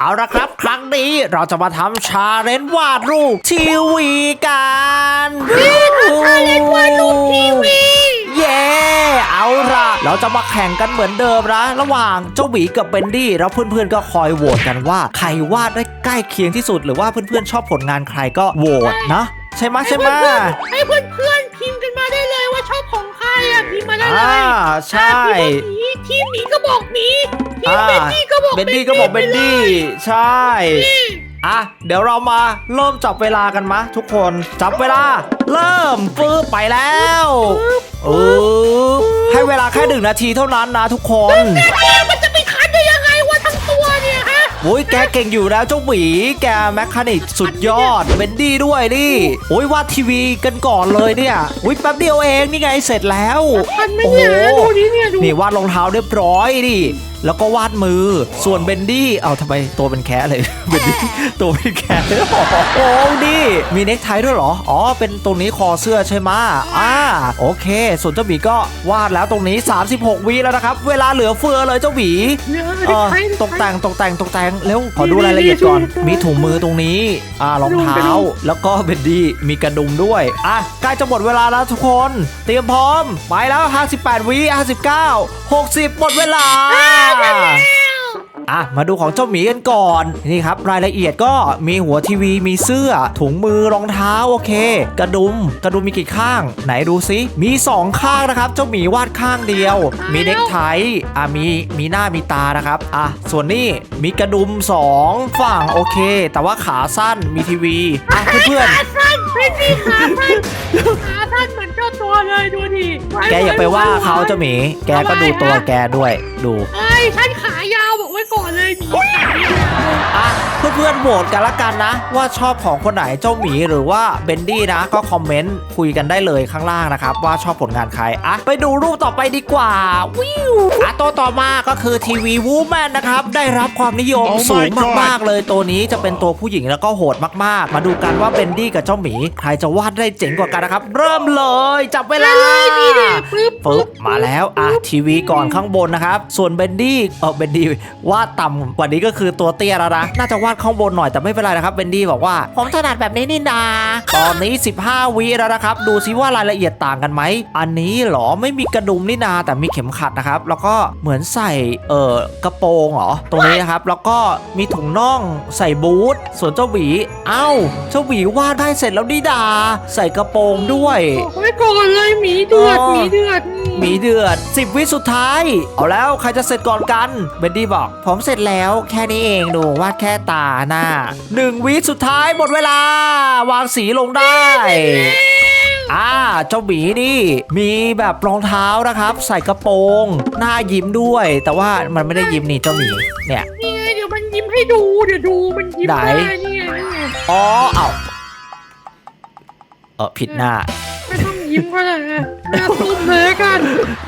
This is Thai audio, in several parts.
เอาละครับ ครั้งนี้เราจะมาทำชาเลนจ์วาดรูปทีวีกันชาเลนจ์วาดรูปทีวีเย้เอาละเราจะมาแข่งกันเหมือนเดิมนะระหว่างเจ้าหวีกับเบนดี้แล้วเพื่อนๆก็คอยโหวตกันว่า ใครวาดได้ใกล้เคียงที่สุด หรือว่าเพื่อนๆชอบผลงานใครก็โหวตนะใช่ไหมยใช่ไหมยให้เพื่อนๆให้เพื่อนๆพิมพ์กันมาได้เลยว่าชอบของใครอะพิมพ์มาได้เลอ่ายใช่ อะพิมพ์ว่าหมีทีมหมีก็บอกหมีทีมอ่าเบนดี้ก็บอกเบนดี้ก็บอกเบนดี้ใช่ อะ เดี๋ยวเรามาเริ่มจับเวลากันมะทุกคนจับเวลา เริ่มปื๊บไปแล้วเออให้เวลาแค่หนึ่งนาทีเท่านั้นนะทุกคน โอ้ยแกเก่งอยู่แล้วเจ้าหวีแกแมคคานิกสุดยอดเบนดี้ด้วยนี่โอ้ยวาดทีวีกันก่อนเลยเนี่ยอุ้ยแป๊บเดียวเองนี่ไงเสร็จแล้วทันไหมเนี่ยดูนี่เนี่ยดูนี่วาดรองเท้าเรียบร้อยดิ แล้วก็วาดมือส่วนเบนดี้เอาทำไมตัวเป็นแคะเลยเบนดี้ตัวเป็นแคะโอ้โหนี่มีเน็กไทด้วยเหรออ๋อเป็นตรงนี้คอเสื้อใช่ไหมะอ่าโอเค ส่วนเจ้าหมีก็วาดแล้วตรงนี้ 36วิแล้วนะครับ เวลาเหลือเฟือเลยเจ้าหมีเนี่ยเออใครตกแต่งตกแต่งตกแต่งเร็วขอดูรายละเอียดก่อน มีถุงมือตรงนี้อ่ารองเท้าแล้วก็เบนดี้มีกระดุมด้วยอะใกล้จะหมดเวลาแล้วทุกคน เตรียมพร้อมไปแล้ว 58วิ59 60 หมดเวลา啊！ อะมาดูของเจ้าหมีกันก่อนนี่ครับรายละเอียดก็มีหัวทีวีมีเสื้อ ถุงมือรองเท้าโอเค กระดุมกระดุมมีกี่ข้าง ไหนดูซิมีสองข้างนะครับเจ้าหมีวาดข้างเดียว มีเน็กไทอะมีมีหน้ามีตานะครับอะส่วนนี้มีกระดุมสองฝั่งโอเค แต่ว่าขาสั้นมีทีวีอะเพื่อนขาสั้นเป็นดีขาสั้นขาสั้นเหมือนเจ้าตัวเลยดูดิว้ๆแกอย่าไปว่าเขาเจ้าหมี แกก็ดูตัวแกด้วยดูเอ้ยฉันขายาวบอก ไว้ก่อนเลยหมีขายาว อะเพื่อนๆโหวตกันละกันนะ ว่าชอบของคนไหนเจ้าหมีหรือว่าเบนดี้นะ ก็คอมเมนต์คุยกันได้เลยข้างล่างนะครับ ว่าชอบผลงานใครอะไปดูรูปต่อไปดีกว่าวิวอะตัวต่อมาก็คือทีวีวูแมนนะครับ ได้รับความนิยม Oh my สูง God มากๆเลยตัวนี้จะเป็นตัวผู้หญิงแล้วก็โหดมากๆ มาดูกันว่าเบนดี้กับเจ้าหมี ใครจะวาดได้เจ๋งกว่ากันนะครับ เริ่มเลยจับเวลา ปึ๊บปึ๊บมาแล้วอะทีวีก่อนข้างบนนะครับ ส่วนเบนดี้เออเบนดี้วาดต่ำกว่านี้ก็คือตัวเตี้ยแล้วนะ น่าจะวาดข้างบนหน่อยแต่ไม่เป็นไรนะครับเบนดี้บอกว่า ผมถนัดแบบนี้นี่นา ตอนนี้ 15วิแล้วนะครับ ดูซิว่ารายละเอียดต่างกันไหม อันนี้เหรอไม่มีกระดุมนี่นา แต่มีเข็มขัดนะครับ แล้วก็เหมือนใส่เออกระโปรงเหรอ ตรงนี้นะครับ แล้วก็มีถุงน่องใส่บูท ส่วนเจ้าหวี เอ้า เจ้าหวีวาดได้เสร็จแล้วนี่ดา ใส่กระโปรงด้วยบอกไว้ก่อนเลยหมีเดือดอ๋อหมีเดือดหมีเดือด 10 วิสุดท้าย เอาแล้วใครจะเสร็จก่อนกัน เบนดี้บอก ผมเสร็จแล้วแค่นี้เองดูวาดแค่ตาหน้าหนึ่งวิสุดท้ายหมดเวลา วางสีลงได้อ่าเจ้าหมีนี่มีแบบรองเท้านะครับ ใส่กระโปรง หน้ายิ้มด้วย แต่ว่ามันไม่ได้ยิ้มนี่เจ้าหมีเนี่ยนี่ไงเดี๋ยวมันยิ้มให้ดูเดี๋ยวดูมันยิ้มไหนได้เนี่ยเนี่ยอ๋อเอาเออผิดหน้าไม่ต้องยิ้มก็ได้นะหน้าส้มเลยละกัน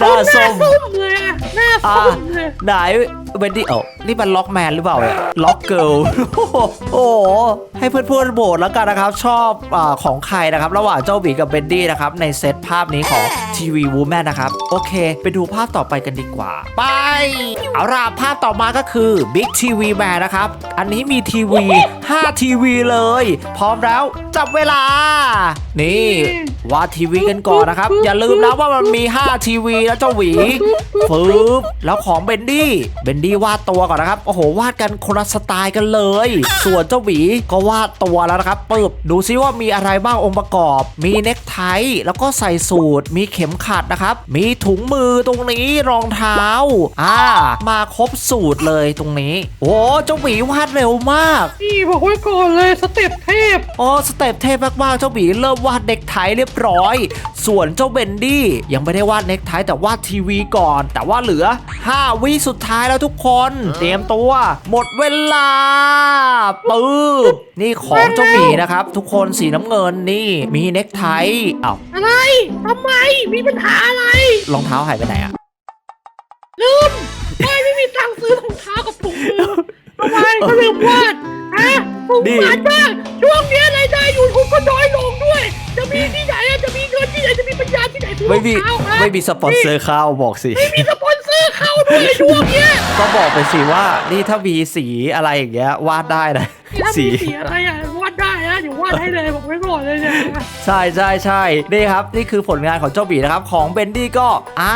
หน้าส้มหน้าส้มเลยอะหน้าส้มเลยไหน เบนดี้เอ้านี่มันล็อกแมนหรือเปล่าเนี่ยล็อกเกิลโอ้โห ให้เพื่อนๆโบสแล้วกันนะครับ ชอบอของใครนะครับ ระหว่างเจ้าบีกับเบนดี้นะครับ ในเซตภาพนี้ของทีวีวูแมนนะครับ โอเค ไปดูภาพต่อไปกันดีกว่า ไป เอาล่ะภาพต่อมาก็คือ Big TV Man นะครับ อันนี้มีทีวี 5 ทีวีเลย พร้อมแล้วจับเวลา นี่ วาดทีวีกันก่อนนะครับ อย่าลืมนะว่ามันมี 5 ทีวีแล้วเจ้าหวีปึ๊บแล้วของเบนดี้เบนดี้วาดตัวก่อนนะครับโอ้โหวาดกันคนละสไตล์กันเลย ส่วนเจ้าหวีก็วาดตัวแล้วนะครับปึ๊บดูซิว่ามีอะไรบ้างองค์ประกอบ มีเน็กไทแล้วก็ใส่สูทมีเข็มขัดนะครับ มีถุงมือตรงนี้รองเท้าอ่ามาครบสูตรเลยตรงนี้ โอ้เจ้าหวีวาดเร็วมากนี่บอกไว้ก่อนเลยสเต็ปเทพโอ้สเต็ปเทพมากๆเจ้าหมีเริ่มวาดเน็กไทเรียบร้อย ส่วนเจ้าเบนดี้ยังไม่ได้วาดเน็กไทแต่วาดทีวีก่อน แต่ว่าเหลือ 5 วิสุดท้ายแล้วทุกคน เตรียมตัว หมดเวลาปึ๊บนี่ของเจ้าหมีนะครับ ทุกคนสีน้ำเงินนี่มีเน็กไทอ้าวอะไรทำไมมีปัญหาอะไรรองเท้าหายไปไหนอะลืมไม่ไม่มีตังค์ซื้อรองเท้ากับถุงมือ ทำไมเขาลืมวาดฮะสงสารมากช่วงเนี้ยรายได้ยูทูบก็น้อยลงด้วย จะมีที่ไหนอะจะมีเงินที่ไหนจะมีปัญญาที่ไหนซื้อรไม่องมีเท้าฮะไม่มีสปอนเซอร์เข้าบอกสิ ไม่มีสปอนเซอร์เข้าด้วยช่วงเนี้ยก็บอกไปสิว่านี่ถ้ามีสีอะไรอย่างเงี้ยวาดได้นะถ้าสีมีสีอะไรอะวา ดได้นะเดี๋ยวาดให้เลยบอกไว้ก่อนเลยเนี่ยใช่ใช่ใช่นี่ครับ นี่คือผลงานของเจ้าบีนะครับ ของเบนดี้ก็ อ่า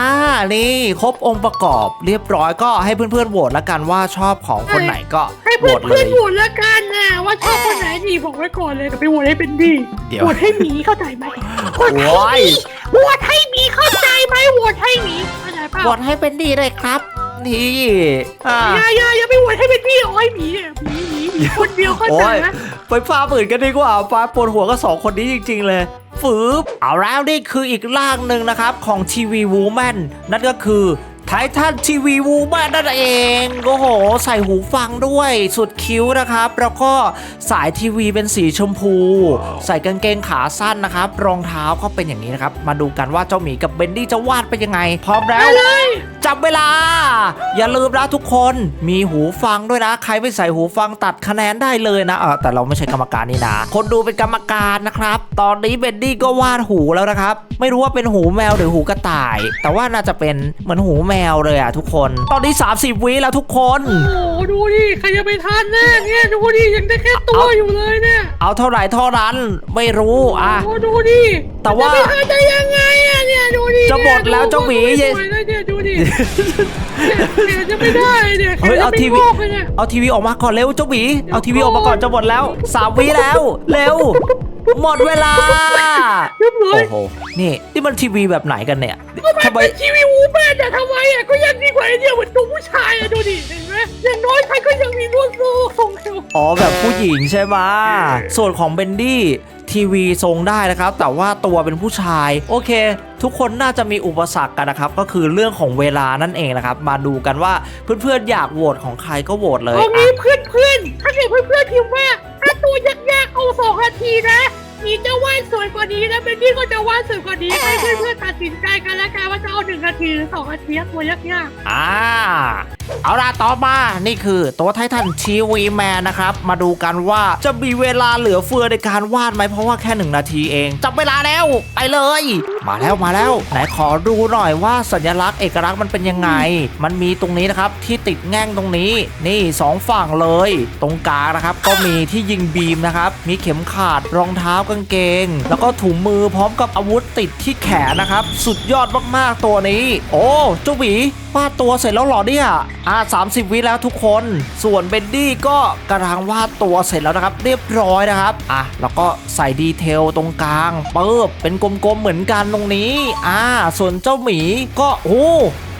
นี่ ครบองค์ประกอบเรียบร้อยก็ให้เพื่อนๆโหวตแล้วกันว่าชอบของคนไหนก็ให้โหวเพื่อนตเลเพื่อย นโหวตแล้วกันนะว่าชอบคนไหนดีบอกไว้ก่อนเลยแต่ไปโหวตให้เป็นดีเดี๋ยว โหวตให้หมีเข้าใจไหมโหวตให้โอ้ยหมีโหวตให้หมีเข้าใจไหมโหวตให้หมีเข้าใจเปล่า โหวตให้เบนดี้เลยครับ นี่อ่า อย่าอย่าอย่าไปโหวตให้เป็นดีโอ้ยหมีเนี่ยหมีหมีหมีคนเดียวเข้าโอ้ใจยไหม ไปฟ้าปืนกันดีกว่าฟ้าปวดหัวก็สองคนนี้จริง ๆ เลยฝืบเอาแล้วนี่คืออีกร่างหนึ่งนะครับของทีวีวูแมนนั่นก็คือไททันทีวีวูแมนนั่นเองโอ้โห ใส่หูฟังด้วยสุดคิ้วนะครับ แล้วก็สายทีวีเป็นสีชมพู ใส่กางเกงขาสั้นนะครับ รองเท้าก็เป็นอย่างนี้นะครับ มาดูกันว่าเจ้าหมีกับเบนดี้จะวาดเป็นยังไง พร้อมแล้วเลย จับเวลา อย่าลืมนะทุกคนมีหูฟังด้วยนะ ใครไม่ใส่หูฟังตัดคะแนนได้เลยนะเออแต่เราไม่ใช่กรรมการนี่นะ คนดูเป็นกรรมการนะครับ ตอนนี้เบนดี้ก็วาดหูแล้วนะครับ ไม่รู้ว่าเป็นหูแมวหรือหูกระต่าย แต่ว่าน่าจะเป็นเหมือนหูแมวเลยอะทุกคน ตอนนี้ 30 วิแล้วทุกคน โอ้โหดูดิใครจะไปทันแน่เนี่ยดูดิยังได้แค่ตัวอยู่เลยเนี่ยเอาเท่าไหร่เท่านั้นไม่รู้อะ โอ้ดูดิแต่ว่าจะไปทันได้ยังไงอะเนี่ยดูดิจะหมดแล้วเจ้าหมีสวยเลยเนี่ยดูดิเนี่ยจะไม่ได้เนี่ยเฮ้ยเอาทีวีแขนจะไม่งอกเลยเนี่ยเอาทีวีออกมาก่อนเร็วเจ้าหมีเอาทีวีออกมาก่อนจะหมดแล้วสามวิแล้วเร็วหมดเวลาเรียบร้อยโอ้โหนี่นี่มันทีวีแบบไหนกันเนี่ย ทำไมเป็นทีวีวูแมนแต่ทำไมอะก็ยังดีกว่าไอเนี่ยเหมือนตัวผู้ชายอะดูดิเห็นไหมอย่างน้อยใครก็ยังมีนวดโซ่ทรงเอวอ๋อแบบผู้หญิงใช่ไหมส่วนของเบนดี้ทีวีทรงได้นะครับ แต่ว่าตัวเป็นผู้ชาย โอเค ทุกคนน่าจะมีอุปสรรคกันนะครับ ก็คือเรื่องของเวลานั่นเองนะครับ มาดูกันว่าเพื่อนๆอยากโหวตของใครก็โหวตเลยเอาอะงี้เพื่อนๆถ้าเกิดเพื่อนเพื่อนๆพิมพ์ว่าถ้าตัวยากๆเอาสองนาทีนะ มีจะวาดสวยกว่านี้นะเบนดี้ก็จะวาดสวยกว่านี้ให้เพื่อนเพื่อนๆตัดสินใจกันแล้วกันว่าจะเอาหนึ่งนาทีหรือสองนาทีตัวยากๆอ่า เอาล่ะต่อมานี่คือตัวไททันทีวีแมนนะครับ มาดูกันว่าจะมีเวลาเหลือเฟือในการวาดไหมเพราะว่าแค่หนึ่งนาทีเอง จับเวลาแล้ว ไปเลย มาแล้วมาแล้ว ไหนขอดูหน่อยว่าสัญลักษณ์เอกลักษณ์มันเป็นยังไง มันมีตรงนี้นะครับที่ติดแง่งตรงนี้ นี่สองฝั่งเลย ตรงกลางนะครับ ก็มีที่ยิงบีมนะครับ มีเข็มขัดรองเท้ากางเกง แล้วก็ถุงมือพร้อมกับอาวุธติดที่แขนนะครับ สุดยอดมากๆตัวนี้ โอ้เจ้าหวี วาดตัวเสร็จแล้วเหรอเนี่ยอ่า30วิแล้วทุกคน ส่วนเบนดี้ก็กำลังวาดตัวเสร็จแล้วนะครับ เรียบร้อยนะครับอะแล้วก็ใส่ดีเทลตรงกลางเปิบเป็นกลมๆเหมือนกันตรงนี้อ่าส่วนเจ้าหมีก็โอ้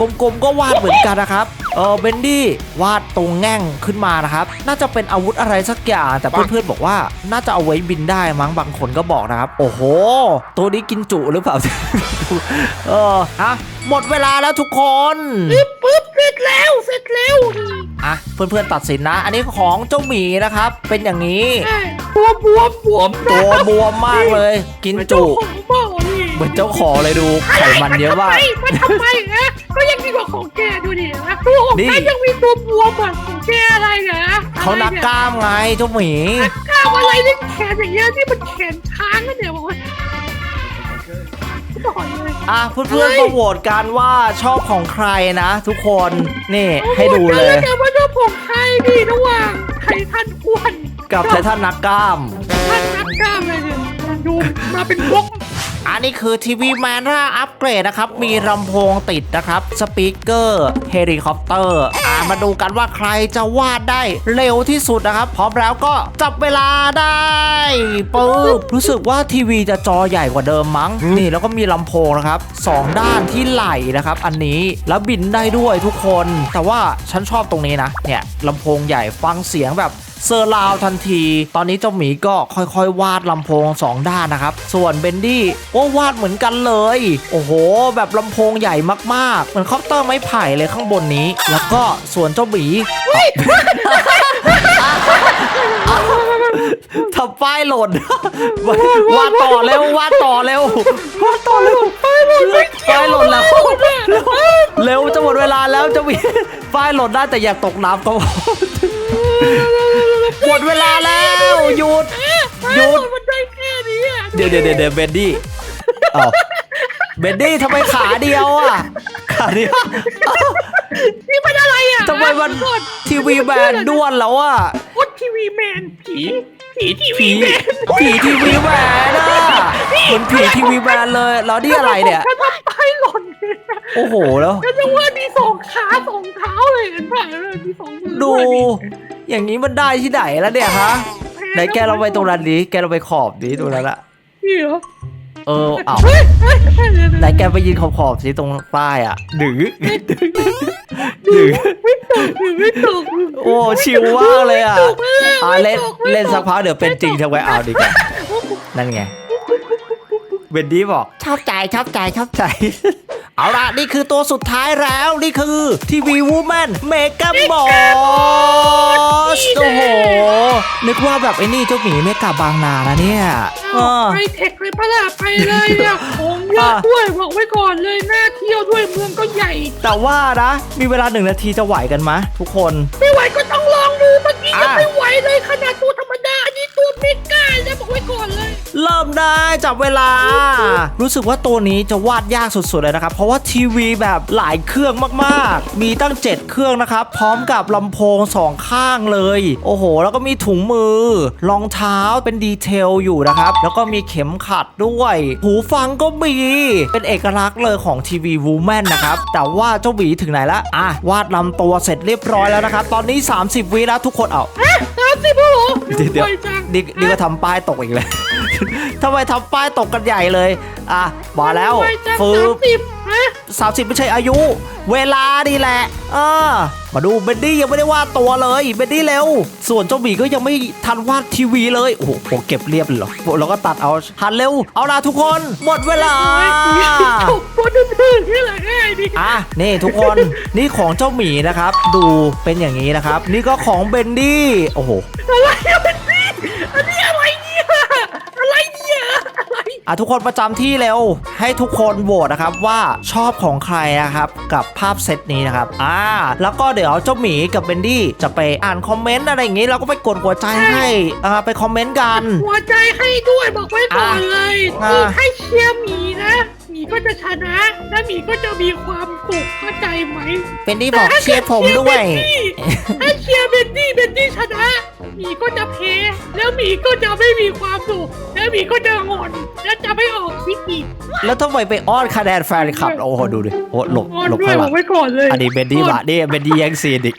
กลมๆก็วาดเหมือนกันนะครับ เออเบนดี้วาดตรงแง่งขึ้นมานะครับ น่าจะเป็นอาวุธอะไรสักอย่าง แต่เพื่อนๆบอกว่าน่าจะเอาไว้บินได้มั้งบางคนก็บอกนะครับ โอ้โห ตัวนี้กินจุหรือเปล่า เออฮะหมดเวลาแล้วทุกคนปึ๊บปึ๊บเสร็จแล้วเสร็จแล้วอะเพื่อนๆตัดสินนะ อันนี้ของเจ้าหมีนะครับ เป็นอย่างนี้ใช่ตัวบวมบวมตัวบวมมากเลย กินจุของเปล่านี่เหมือนเจ้าของเลยดูไขมันเยอะมาก มันทำไมนะก็ยังดีกว่าของแกดูดินะตัวของนี่ แกยังมีตัวบวมอะของแกอะไรเนี่ยเขานักกล้ามไงเจ้าหมี นักกล้ามอะไรนี่แขนอย่างเงี้ยนี่มันแขนค้างกันเนี่ยบอกว่าบ อกเลยอะเพื่อนๆก็โหวตกันว่าชอบของใครนะ ทุกคนนี่ให้ดูเลยแต่ว่าเจ้าผมใครดีระหว่างไททันอ้วนกับไททันนักกล้าม ท่านนักกล้ามเลยเนี่ยดูมาเป็นบล็อก อันนี้คือทีวีแมนร่าอัปเกรดนะครับ มีลำโพงติดนะครับ สปีกเกอร์เฮลิคอปเตอร์ อ่ามาดูกันว่าใครจะวาดได้เร็วที่สุดนะครับ พร้อมแล้วก็จับเวลาได้ปึ๊บรู้สึกว่าทีวีจะจอใหญ่กว่าเดิมมั้ง นี่แล้วก็มีลำโพงนะครับสองด้านที่ไหล่นะครับ อันนี้แล้วบินได้ด้วยทุกคน แต่ว่าฉันชอบตรงนี้นะเนี่ยลำโพงใหญ่ฟังเสียงแบบ เซอร์ราวทันที ตอนนี้เจ้าหมีก็ค่อยๆ วาดลำโพงสองด้านนะครับ ส่วนเบนดี้ก็วาดเหมือนกันเลย โอ้โห แบบลำโพงใหญ่มากๆ เหมือนคอปเตอร์ไม้ไผ่เลยข้างบนนี้ แล้วก็ส่วนเจ้าหมีทำป้ายหล่นวาดต่อเร็ววาดต่อเร็ววาดต่อเร็วป้ายหล่นป้ายหล่นแล้วเร็วจะหมดเวลาแล้วเจ้าหมีป้ายหล่นได้แต่อย่าตกน้ำก็พอ หมดเวลาแล้วหยุด หยุด มันได้แค่นี้อะเดี๋ยวเดี๋ยวเดี๋ยวเบนดี้เอ้าเบนดี้ทำไมขาเดียวอะขอันนี้นี่มันอะไรอะทำไมมันก่อนทีวีแมนด้วนแล้วอะโอ๊ตทีวีแมนผีผีทีวีผีแมนผีทีวีแมนอะเหมือนผีทีวีแมนเลยแล้วนี่อะไรเนี่ย ฉันทำป้ายหล่นเนี่ยโอ้โหแล้ว ฉันจะว่ามีสองขาสองเท้าเลยเห็นป่ะเลยมีสองมือดูวยนี่ อย่างนี้มันได้ที่ไหนแล้วเนี่ยฮะไหนแกเราไปตรงนั้นดิแกเราไปขอบดิตรงนั้นอะนี่เหรอเออเอ้าเฮ้ยเฮ้ยเฮ้ยเดี๋ยวไหนแกไปยืนขอบขอบๆสิตรงป้ายอะดึงดึงดึงไม่ตกไม่ตกโอ้ชิลมากเลยอะไม่ตกไม่ตกอ่าเล่นไม่ตกเล่นสักพักเดี๋ยวเป็นจริงทำไมเอาดีกว่านั่นไงเวนดี้บอกชอบใจชอบใจชอบใจ เอาล่ะนี่คือตัวสุดท้ายแล้วนี่คือทีวีวูแมนเมกาบอสโอ้โห นึกว่าแบบไอ้นี่เจ้าหมีเมกาบางนานะเนี่ยเออไปเทคเลยปะล่ะไปเลยเนี่ยของเยอะอะด้วยบอกไว้ก่อนเลยน่าเที่ยวด้วยเมืองก็ใหญ่ แต่ว่านะ มีเวลาหนึ่งนาทีจะไหวกันไหมะทุกคน ไม่ไหวก็ต้องลองดูเมื่อกี้ยังอะไม่ไหวเลยขนาดตัว ตัวเมกาเลยบอกไว้ก่อนเลย เริ่มได้จับเวลา รู้สึกว่าตัวนี้จะวาดยากสุดๆเลยนะครับ เพราะว่าทีวีแบบหลายเครื่องมากๆ มีตั้ง 7 เครื่องนะครับ พร้อมกับลำโพงสองข้างเลย โอ้โห แล้วก็มีถุงมือ รองเท้าเป็นดีเทลอยู่นะครับ แล้วก็มีเข็มขัดด้วย หูฟังก็มี เป็นเอกลักษณ์เลยของทีวีวูแมนนะครับ แต่ว่าเจ้าหวีถึงไหนละอะวาดลำตัวเสร็จเรียบร้อยแล้วนะครับ ตอนนี้ 30วิแล้วทุกคนเอา ฮะสามสิบเหรอเดี๋ยวเดี๋ยวไวจังนี่นี่ก็ทำป้ายตกอีกเลย ทำไมทำป้ายตกกันใหญ่เลย อะมาแล้วไวจังฟืสามบสิบฮะสามสิบไม่ใช่อายุ เวลาดีแหละ เออ มาดูเบนดี้ยังไม่ได้วาดตัวเลย เบนดี้เร็ว ส่วนเจ้าหมีก็ยังไม่ทันวาดทีวีเลย โอ้โหผมเก็บเรียบเลยเหรอแล้วก็ตัดเอาหันเร็ว เอาล่ะทุกคน หมดเวลาจบตัวอื่นๆนี่แหละง่ายดีอะนี่ทุกคนนี่ของเจ้าหมีนะครับ ดูเป็นอย่างนี้นะครับ นี่ก็ของเบนดี้ โอ้โหอะไรอะเป็นนี่อันนี้อะไรเนี่ยอะไรเนี่ย อะไรอะทุกคนประจำที่เร็ว ให้ทุกคนโหวตนะครับว่าชอบของใครนะครับกับภาพเซตนี้นะครับอ่าแล้วก็เดี๋ยวเจ้าหมีกับเบนดี้จะไปอ่านคอมเมนต์อะไรอย่างงี้เราก็ไปกดหัวใจให้อ่าไปคอมเมนต์กัน หัวใจให้ด้วยบอกไว้ก่อนเลยอะคือให้เชียร์หมีนะหมี ก็จะชนะ และหมีก็จะมีความสุขเข้าใจไหมเบนดี้บอกเชียร์ผมด้วย ถ้าเชียร์เบนดี้เบนดี้ชนะหมีก็จะแพ้แล้วหมีก็จะไม่มีความสุขแล้วหมีก็จะงอนและจะไม่ออกคลิปอีกแล้วทำไมไปอ้อนคะแนนแฟนคลับ โอ้โหดูดิโอ้หลบงอนหลบด้วยข้างหบลัองกไว้ก่อนเลยอันนี้เบนดี้วะนี่เบนดี้แยังซีนอีก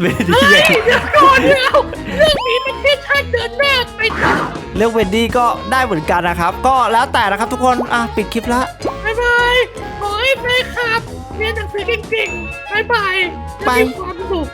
เบนดี้เฮ้แย่ยงเดี๋ยวก่อนเดี๋ยวเรื่องนี้ประเท ศชาติเดินหน้าไปต่อเรื่องเวนดี้ก็ได้เหมือนกันนะครับ ก็แล้วแต่นะครับทุกคนอะปิดคลิปละบ๊ายบายขอให้แฟนคลับเรียนหนังสือเก่งๆบ๊ายบายและมีความสุข